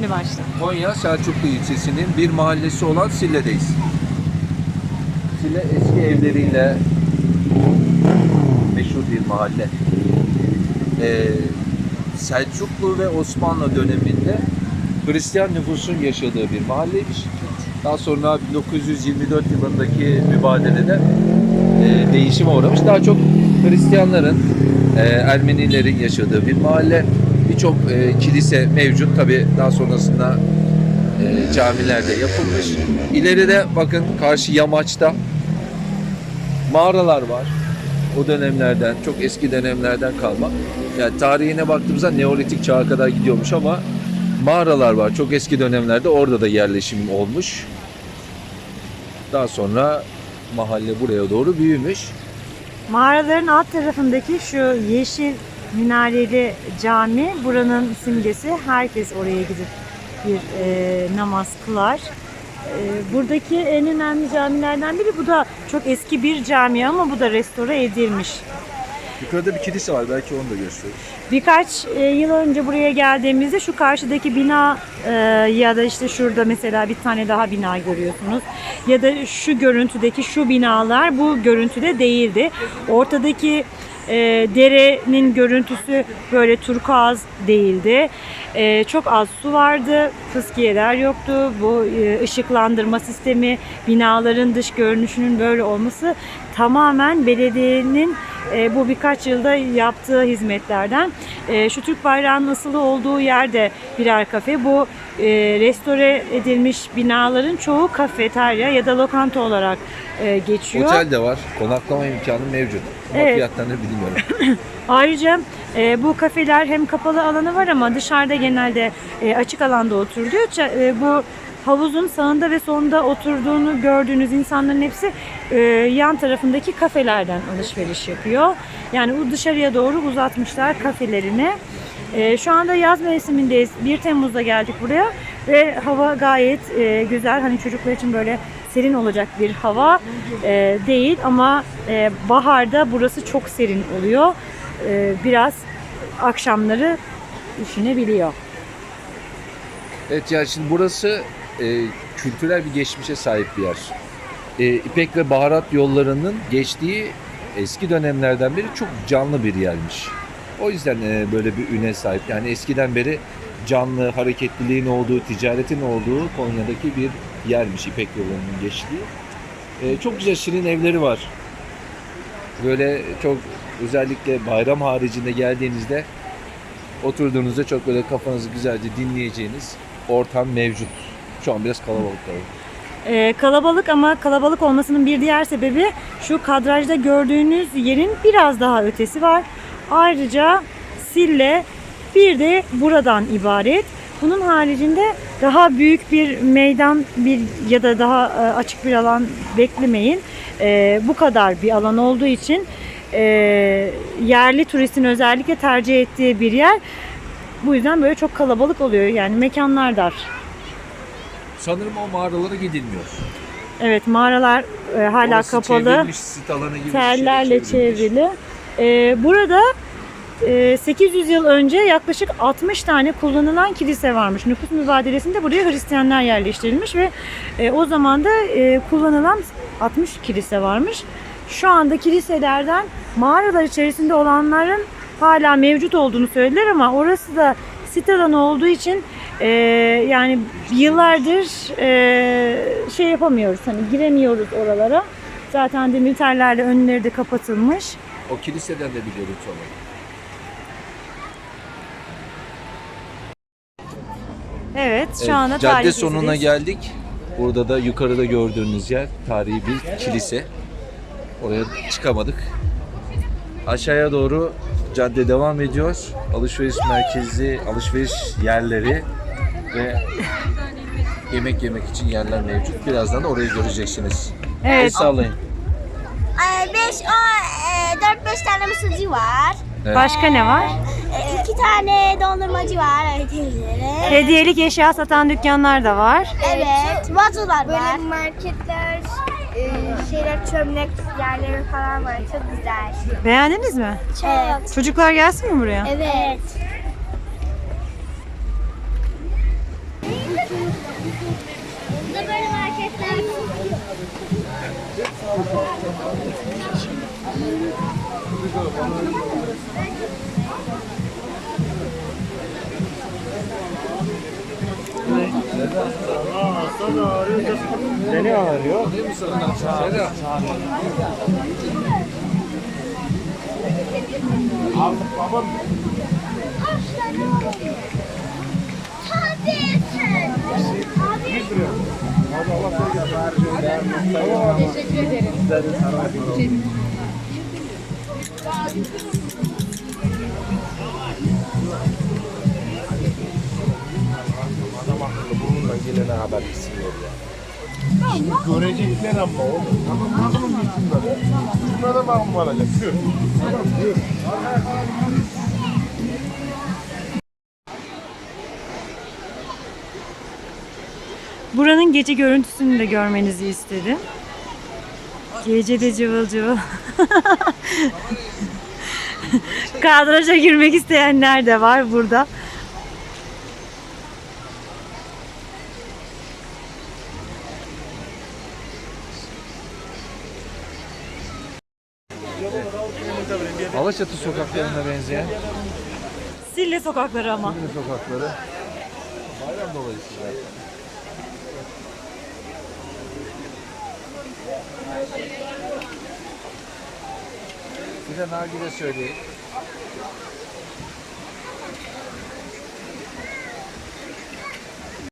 Şimdi başla. Konya Selçuklu ilçesinin bir mahallesi olan Sille'deyiz. Sille eski evleriyle meşhur bir mahalle. Ee, Selçuklu ve Osmanlı döneminde Hristiyan nüfusun yaşadığı bir mahalleymiş. Daha sonra 1924 yılındaki mübadelede e, değişime uğramış. Daha çok Hristiyanların, e, Ermenilerin yaşadığı bir mahalle. Birçok e, kilise mevcut. Tabi daha sonrasında e, camiler de yapılmış. İleride bakın karşı yamaçta mağaralar var. O dönemlerden, çok eski dönemlerden kalma. Yani tarihine baktığımızda Neolitik çağa kadar gidiyormuş ama mağaralar var. Çok eski dönemlerde orada da yerleşim olmuş. Daha sonra mahalle buraya doğru büyümüş. Mağaraların alt tarafındaki şu yeşil minareli cami buranın simgesi. Herkes oraya gidip bir e, namaz kılar. E, buradaki en önemli camilerden biri bu da çok eski bir cami ama bu da restore edilmiş. Yukarıda bir kilise var. Belki onu da gösteririz. Birkaç e, yıl önce buraya geldiğimizde şu karşıdaki bina e, ya da işte şurada mesela bir tane daha bina görüyorsunuz. Ya da şu görüntüdeki şu binalar bu görüntüde değildi. Ortadaki e, derenin görüntüsü böyle turkuaz değildi. E, çok az su vardı, fıskiyeler yoktu. Bu e, ışıklandırma sistemi, binaların dış görünüşünün böyle olması tamamen belediyenin e, bu birkaç yılda yaptığı hizmetlerden. E, şu Türk bayrağının asılı olduğu yerde birer kafe. Bu e, restore edilmiş binaların çoğu kafeterya ya da lokanta olarak e, geçiyor. Otel de var. Konaklama imkanı mevcut. Ama Evet. fiyatlarını bilmiyorum. Ayrıca e, bu kafeler hem kapalı alanı var ama dışarıda genelde e, açık alanda oturuluyor. E, bu havuzun sağında ve solunda oturduğunu gördüğünüz insanların hepsi e, yan tarafındaki kafelerden alışveriş yapıyor. Yani bu dışarıya doğru uzatmışlar kafelerini. E, şu anda yaz mevsimindeyiz. 1 Temmuz'da geldik buraya ve hava gayet e, güzel. Hani çocuklar için böyle serin olacak bir hava e, değil ama e, baharda burası çok serin oluyor. E, biraz akşamları üşünebiliyor. Evet yani şimdi burası e, kültürel bir geçmişe sahip bir yer. E, İpek ve baharat yollarının geçtiği eski dönemlerden beri çok canlı bir yermiş. O yüzden e, böyle bir üne sahip. Yani eskiden beri canlı, hareketliliğin olduğu, ticaretin olduğu Konya'daki bir yermiş İpek yollarının geçtiği. E, çok güzel şirin evleri var. Böyle çok özellikle bayram haricinde geldiğinizde oturduğunuzda çok böyle kafanızı güzelce dinleyeceğiniz ortam mevcut. Şu an biraz kalabalık tabii. E, kalabalık ama kalabalık olmasının bir diğer sebebi şu kadrajda gördüğünüz yerin biraz daha ötesi var. Ayrıca Sille bir de buradan ibaret. Bunun haricinde daha büyük bir meydan bir ya da daha e, açık bir alan beklemeyin. E, bu kadar bir alan olduğu için e, yerli turistin özellikle tercih ettiği bir yer. Bu yüzden böyle çok kalabalık oluyor. Yani mekanlar dar. Sanırım o mağaralara gidilmiyor. Evet mağaralar e, hala Orası kapalı. çevrilmiş, sit alanı gibi şey Tellerle çevrili. Ee, burada e, 800 yıl önce yaklaşık 60 tane kullanılan kilise varmış. Nüfus mübadelesinde buraya Hristiyanlar yerleştirilmiş ve e, o zaman da e, kullanılan 60 kilise varmış. Şu anda kiliselerden mağaralar içerisinde olanların hala mevcut olduğunu söylediler ama orası da sit olduğu için e, yani yıllardır e, şey yapamıyoruz hani giremiyoruz oralara. Zaten demirlerle önleri de kapatılmış. O kiliseden de bir görüntü alalım. Evet, şu Evet, anda cadde tarih sonuna geldik. Burada da yukarıda gördüğünüz yer tarihi bir kilise. Oraya çıkamadık. Aşağıya doğru cadde devam ediyor. Alışveriş merkezi, alışveriş yerleri ve yemek yemek için yerler mevcut. Birazdan da orayı göreceksiniz. El Evet, sallayın. 5 4 5 tane mısırcı var. Evet. başka ne var? iki tane dondurmacı var hediyelere. Hediyelik eşya satan dükkanlar da var. Evet, vazolar Böyle marketler, e, şeyler, çömlek yerleri falan var. Çok güzel. Beğendiniz mi? Evet. Çocuklar gelsin mi buraya? Evet. Burada böyle marketler var. Seni ağrıyor. Selam. Adam gelene haber gitsin ya. Şimdi görecekler ama oğlum. Tamam bakalım şunlara. Şunlara bak mı varacak? Yürü. Tamam yürü. Buranın gece görüntüsünü de görmenizi istedim. Gece de cıvıl cıvıl. Kadraja girmek isteyenler de var burada. Alaçatı sokaklarına benzeyen Sille sokakları ama. Yine sokakları. Bayram dolayısıyla. Bir de nargile söyleyeyim.